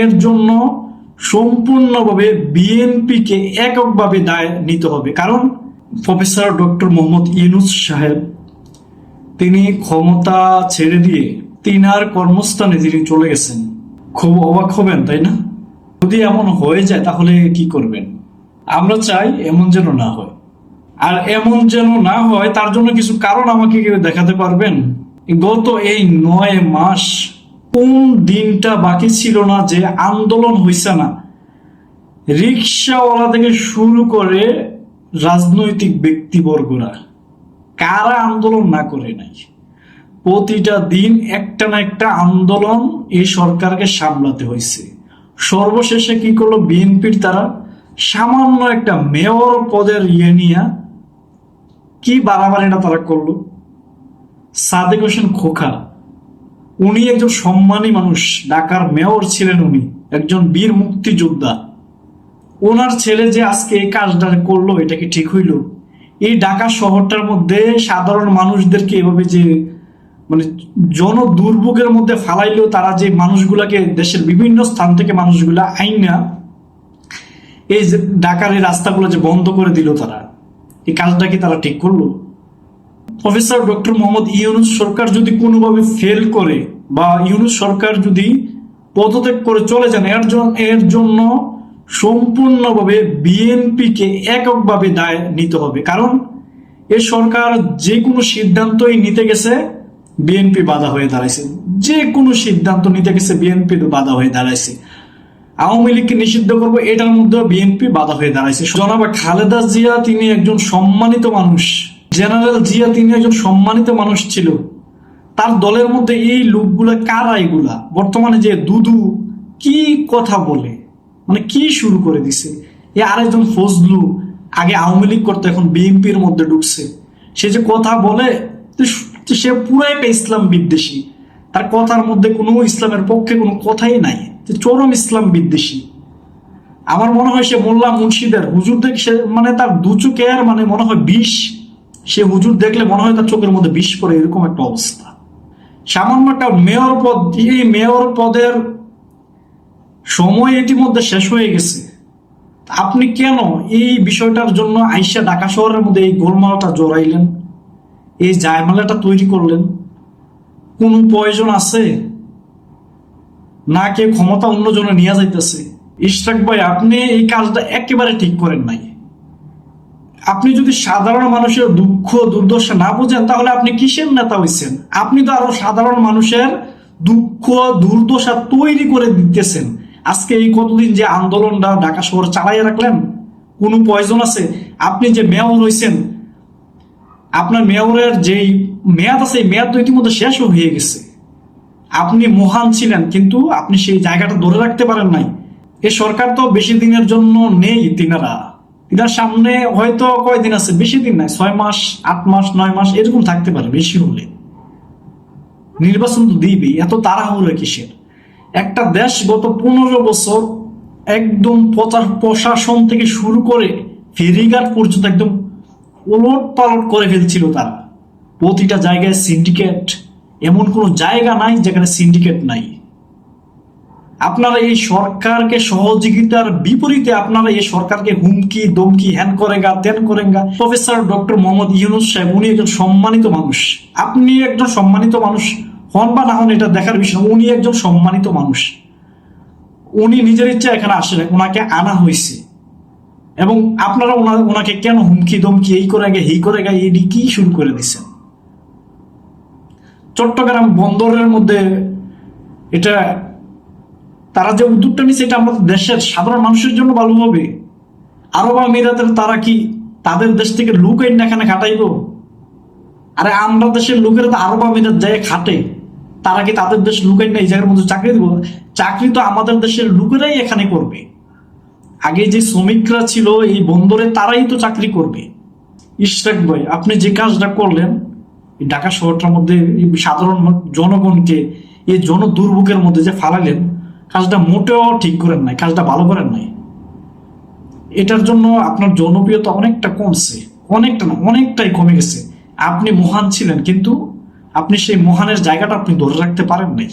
এর জন্য সম্পূর্ণভাবে বিএনপিকে এককভাবে দায় নিতে হবে। কারণ প্রফেসর ডক্টর মোহাম্মদ ইউনুস সাহেব, তিনি ক্ষমতা ছেড়ে দিয়ে তিনার কর্মস্থানে তিনি চলে গেছেন, খুব অবাক হবেন, তাই না? যদি এমন হয়ে যায়, তাহলে কি করবেন? আমরা চাই এমন যেন না হয়। আর এমন যেন না হয়, তার জন্য কিছু কারণ আমাকে দেখাতে পারবেন? গত এই নয় মাস কোন দিনটা বাকি ছিল না যে আন্দোলন হইছে না? রিক্সাওয়ালা থেকে শুরু করে রাজনৈতিক ব্যক্তিবর্গরা কারা আন্দোলন না করে নাই? প্রতিটা দিন একটা না একটা আন্দোলন এই সরকারকে সামলাতে হয়েছে সর্বশেষে কি করল বিএনপির তারা? সামান্য একটা মেয়র পদের ইয়ে নিয়ে কি বাড়াবাড়িটা তারা করল? সাদেক হোসেন খোকা উনি একজন সম্মানী মানুষ, ঢাকার মেয়র ছিলেন উনি, একজন বীর মুক্তিযোদ্ধা। ওনার ছেলে যে আজকে এই কাজটা করল, এটা কি ঠিক হইল? এই ঢাকা শহরটার মধ্যে সাধারণ মানুষদেরকে এভাবে যে মানে জন দুর্ভোগের মধ্যে ফালাইলেও তারা যে মানুষগুলাকে দেশের বিভিন্ন স্থান থেকে মানুষগুলা আইনা, এই যে ঢাকার এই রাস্তাগুলো যে বন্ধ করে দিল তারা, এই কাজটা কি তারা ঠিক করল? প্রফেসর ডক্টর মোহাম্মদ ইউনুস সরকার যদি কোনোভাবে ফেল করে বা ইউনুস সরকার যদি পদত্যাগ করে চলে যান, এর জন্য এর জন্য সম্পূর্ণভাবে বিএনপিকে এককভাবে দায় নিতে হবে। কারণ এ সরকার যে কোনো সিদ্ধান্তই নিতে গেছে, বিএনপি বাধা হয়ে দাঁড়াইছে। যে কোনো সিদ্ধান্ত নিতে গেছে, বিএনপি বাধা হয়ে দাঁড়াইছে। আওয়ামী লীগকে নিষিদ্ধ করব, এটার মধ্যেও বিএনপি বাধা হয়ে দাঁড়াইছে। জনাবা খালেদা জিয়া, তিনি একজন সম্মানিত মানুষ। জেনারেল জিয়া তিনি একজন সম্মানিত মানুষ ছিল। তার দলের মধ্যে এই লোকগুলা কারা এগুলা? বর্তমানে যে দুদু কি কথা বলে? মানে কি শুরু করে দিছে? এ আরেকজন ফজলু আগে আওয়ামী লীগ করতো, এখন বিএনপির মধ্যে ঢুকছে। সে যে কথা বলে সে- পুরাই একটা ইসলাম বিদ্বেষী। তার কথার মধ্যে কোনো ইসলামের পক্ষে কোনো কথাই নাই। যে চরম ইসলাম বিদ্বেষী। আমার মনে হয় সে মোল্লা মুন্সিদের হুজুর দেখে সে মানে তার দু চোখের মানে মনে হয় বিষ। সে হুজুর দেখলে মনে হয় তার চোখের মধ্যে বিষ পড়ে, এরকম একটা অবস্থা। সামান্য একটা মেয়র পদ, এই মেয়র পদের সময় ইতিমধ্যে শেষ হয়ে গেছে। আপনি কেন এই বিষয়টার জন্য আইসা ঢাকা শহরের মধ্যে এই গোলমালটা জড়াইলেন? এই জায়মালাটা তৈরি করলেন? কোনো প্রয়োজন আছে? না কেউ ক্ষমতা অন্যজনে নিয়ে যাইতেছে? ইশরাক ভাই, আপনি এই কাজটা একেবারে ঠিক করেন নাই। আপনি যদি সাধারণ মানুষের দুঃখ, দুর্দশা না বুঝেন, তাহলে আপনি কিসের নেতা হইছেন? আপনি তো আরও সাধারণ মানুষের দুঃখ, দুর্দশা তৈরি করে দিতেছেন। আজকে এই কতদিন যে আন্দোলনটা ঢাকা শহর চালাইয়া রাখলেন? কোনো প্রয়োজন আছে? আপনি যে মেয়র হইছেন, আপনার মেয়রের যেই মেয়াদ আছে, এই মেয়াদ তো ইতিমধ্যে শেষ হয়ে গেছে। আপনি মহান ছিলেন, কিন্তু আপনি সেই জায়গাটা ধরে রাখতে পারেন নাই। এ সরকার তো বেশি দিনের জন্য নেই তিনারা। তিনার সামনে হয়তো কয়দিন আছে? বেশি দিন নাই, ছয় মাস, আট মাস, নয় মাস, এরকম থাকতে পারে, বেশি হলে। নির্বাচন তো দিবেই এত তাড়াহুড়ো কিসের? একটা দেশ গত পনেরো বছর একদম প্রচার প্রশাসন থেকে শুরু করে ফেরিঘাট পর্যন্ত একদম ওলট পালট করে ফেলছিল তারা। প্রতিটা জায়গায় সিন্ডিকেট, এমন কোনো জায়গা নাই যেখানে সিন্ডিকেট নাই। আপনারা এই সরকারকে সহযোগিতার বিপরীতে আপনারা এই সরকারকে হুমকি দমকি হ্যান করেগা তেন করেগা। প্রফেসর ডক্টর মোহাম্মদ ইউনুস সাহেব, উনি একজন সম্মানিত মানুষ। আপনি একজন সম্মানিত মানুষ, হন বা না হন এটা দেখার বিষয়, উনি একজন সম্মানিত মানুষ। উনি নিজের ইচ্ছা এখানে আসেন ওনাকে আনা হয়েছে। এবং আপনারা ওনা- ওনাকে কেন হুমকি দমকি এই করে গে এই করে গে এই কি শুরু করে দিচ্ছেন চট্টগ্রাম বন্দরের মধ্যে এটা তারা যে উদ্যোগটা নিচ্ছে এটা আমাদের দেশের সাধারণ মানুষের জন্য ভালো হবে। আরব আমিরাতের তারা কি তাদের দেশ থেকে লুক আইন এখানে খাটাইবো? আরে আমরা দেশের লোকেরা তো আরব আমিরাত যায় খাটে। তারা কি তাদের দেশ লুকাই না এই জায়গার মধ্যে চাকরি দেবো? চাকরি তো আমাদের দেশের লোকেরাই এখানে করবে। আগে যে শ্রমিকরা ছিল এই বন্দরে তারাই তো চাকরি করবে। ইশরাক ভাই, আপনি যে কাজটা করলেন ঢাকা শহরটার মধ্যে সাধারণ জনগণকে, এই জন দুর্ভোগের মধ্যে যে ফালালেন কাজটা মোটেও ঠিক করেন নাই, কাজটা ভালো করেন নাই। এটার জন্য আপনার জনপ্রিয়তা অনেকটা কমছে, অনেকটা না, অনেকটাই কমে গেছে। আপনি মহান ছিলেন, কিন্তু আপনি সেই মহানের জায়গাটা আপনি ধরে রাখতে পারেন নাই।